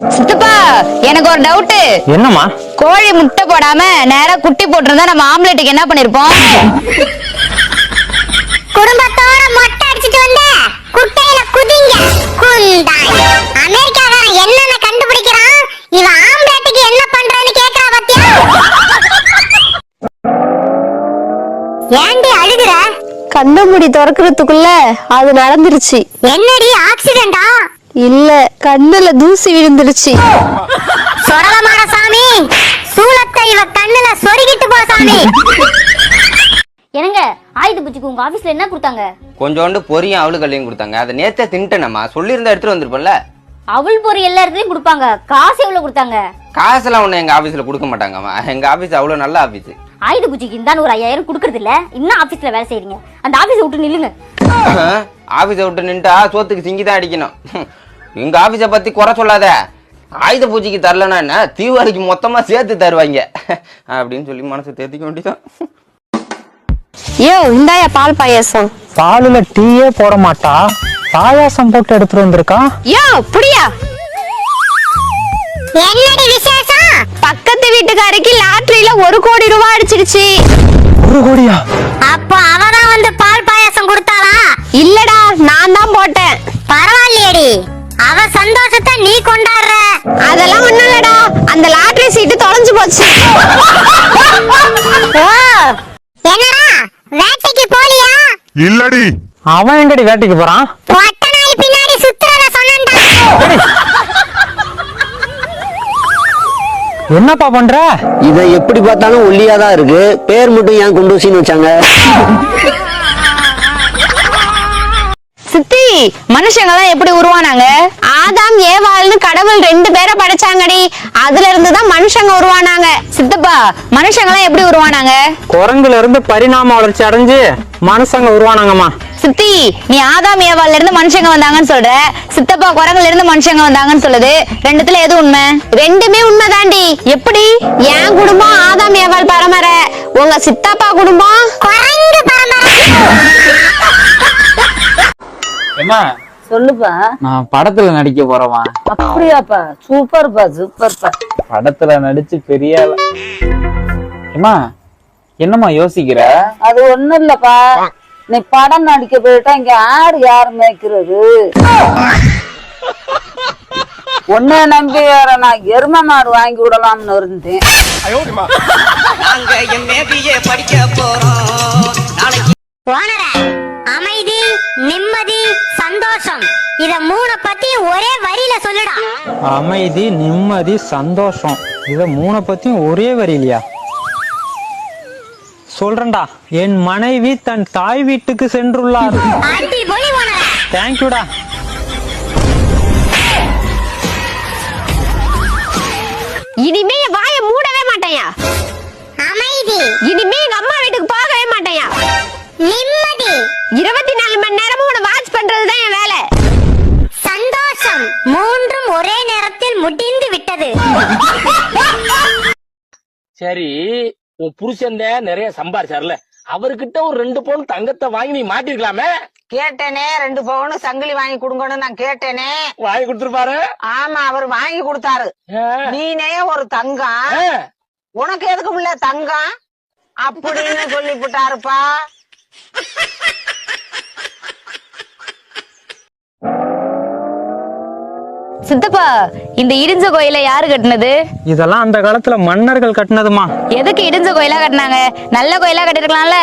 சித்தப்பா எனக்கு ஒரு டவுட் என்னம்மா? கோழி முட்டை போடாம நேரா குட்டி போட்டிருந்தா நம்ம ஆம்லெட்டுக்கு என்ன பண்ணிருப்போம்? குடும்பத்தோட மொட்டை அடிச்சிட்டு வந்த குட்டையில குதிங்க குந்தாய். அமெரிக்காக்காரன் என்னென்ன கண்டுபிடிக்கிறான்? இவன் ஆம்பளத்துக்கு என்ன பண்றேன்னு கேக்குறா பாத்தியா? ஏண்டி அழுகுற? கண்ண மூடி திறக்கிறதுக்குள்ள அது நடந்துருச்சு. என்னடி ஆக்சிடென்டா இல்ல கண்ணுல தூசி விழுந்துருச்சு சொரலமான சாமி. சூலத்தை இவ கண்ணுல சொருகிட்டு போ சாமி. என்னங்க ஆயுத பூஜைக்கு உங்க ஆபீஸ்ல என்ன கொடுத்தாங்க? கொஞ்சோண்டு பொரியும் அவளு கல்லையும் கொடுத்தாங்க. அதை நேத்தே தின்ட்டேனம்மா. சொல்லியிருந்தா எடுத்துட்டு வந்திருப்பேன்ல அவள் பொரி எல்லா இடத்துலயும் கொடுப்பாங்க. காசு எவ்வளவு கொடுத்தாங்க? காசெல்லாம் ஒண்ணு எங்க ஆபீஸ்ல கொடுக்க மாட்டாங்கம்மா. எங்க ஆபீஸ் அவ்வளவு நல்ல ஆபீஸ் ஆயுத பூஜைக்கு இந்தாண்டு ஒரு ஐயாயிரம் கொடுக்கறது இல்ல. இன்னும் ஆபீஸ்ல வேலை செய்றீங்க. அந்த ஆபீஸை விட்டு நில்லுங்க. ஆபீஸை விட்டு நின்ட்டா சோத்துக்கு சிங்கி தான் அடிக்கணும். எங்க ஆபீஸை பத்தி குறை சொல்லாத. ஆயுத பூஜைக்கு தரலன்னா என்ன? தீபாவளிக்கு மொத்தமா சேர்த்து தருவாங்க. அப்படின்னு சொல்லி மனசு தேத்திக்க வேண்டியதான் யோ இந்தாயா பால் பாயாசம்? பாலுல டீயே போட மாட்டா. பாயாசம் போட்டு எடுத்துட்டு வந்திருக்கா? யோ புடியா? என்னடி விசேஷம்? பக்கத்து வீட்டுக்காரிக்கு லாட்டரியில ஒரு கோடி ரூபாய் அடிச்சிடுச்சு ஒரு கோடியா? சந்தோஷத்தை நீ கொண்டாடுற. அதெல்லாம் ஒண்ணும் இல்லடா. அந்த லாட்டரி சீட்டு தொலைஞ்சு போச்சு. என்னடா வேட்டைக்கு போலியா? இல்லடி. அவன் எங்கடி வேட்டைக்கு போறான்? பொட்ட நாய் பின்னாடி சுத்துறத சொன்னேன்டா. என்னப்பா பண்ற? இதை எப்படி பார்த்தாலும் ஒல்லியா தான் இருக்கு. பேர் மட்டும் ஏன் குண்டூசின்னு வச்சாங்க? சித்தி மனுஷங்க எல்லாம் எப்படி உருவானாங்க? ஆதாம் ஏவாள்னு கடவுள் ரெண்டு பேரை படைச்சாங்கடி. அதுல இருந்து தான் மனுஷங்க உருவானாங்க. சித்தப்பா மனுஷங்க எல்லாம் எப்படி உருவானாங்க? குரங்குல இருந்து பரிணாம வளர்ச்சி அடைஞ்சு மனுஷங்க உருவானாங்கம்மா. சித்தி நீ ஆதாம் ஏவாள்ல இருந்து மனுஷங்க வந்தாங்கன்னு சொல்ற. சித்தப்பா குரங்குல இருந்து மனுஷங்க வந்தாங்கன்னு சொல்லுது. ரெண்டுத்துல எது உண்மை? ரெண்டுமே உண்மைதாண்டி. எப்படி? என் குடும்பம் ஆதாம் ஏவாள் பரம்பரை. உங்க சித்தப்பா குடும்பம்? குரங்கு பரம்பரை. ஏமா சொல்லுப்பா. நான் படத்துல நடிக்க போறவா அப்படியாப்பா. சூப்பர்ப்பா சூப்பர்ப்பா. படத்துல நடிச்சு பெரிய. ஏம்மா என்னம்மா யோசிக்கிற? அது ஒண்ணும் இல்லப்பா. நீ படம் நடிக்க போயிட்டா இங்க ஆடு யாரு மேய்க்கிறது? உன்னை நம்பி வேற நான் எரும மாடு வாங்கி விடலாம்னு இருந்தேன். ஓனர அமைதி நிம்மதி சந்தோஷம். இத மூண பத்தி ஒரே வரியில சொல்லுடா. அமைதி நிம்மதி சந்தோஷம். இத மூணை பத்தியும் ஒரே வரியிலையா? சொல்றேன்டா. என் மனைவி தன் தாய் வீட்டுக்கு சென்றுள்ளார். தேங்க்யூடா இனிமே என் வாயை மூடவே மாட்டேயா அமைதி. இனிமே எங்க அம்மா வீட்டுக்கு போகவே மாட்டேயா நிம்மதி. இருபத்தி நாலு மணி நேரமும் உன்னை வாட்ச் பண்றதுதான் என் வேலை சந்தோஷம் மூன்றும் ஒரே நேரத்தில் முடிந்து விட்டது. சரி உன் புருஷன் நிறைய சம்பாரிச்சார்ல. அவர்கிட்ட ஒரு ரெண்டு பவுன் தங்கத்தை வாங்கி நீ மாட்டிருக்கலாமே? கேட்டேனே ரெண்டு பவுன் சங்கிலி வாங்கி கொடுங்கன்னு நான் கேட்டேனே. வாங்கி கொடுத்துருப்பாரு? ஆமா அவர் வாங்கி கொடுத்தாரு. நீனே ஒரு தங்கம் உனக்கு எதுக்கு உள்ள தங்கம் அப்படின்னு சொல்லிவிட்டாருப்பா சித்தப்பா இந்த இடிஞ்ச கோயிலை யாரு கட்டினது? இதெல்லாம் அந்த காலத்துல மன்னர்கள் கட்டினதுமா? எதுக்கு இடிஞ்ச கோயிலா கட்டினாங்க? நல்ல கோயிலா கட்டிருக்கலாம்ல.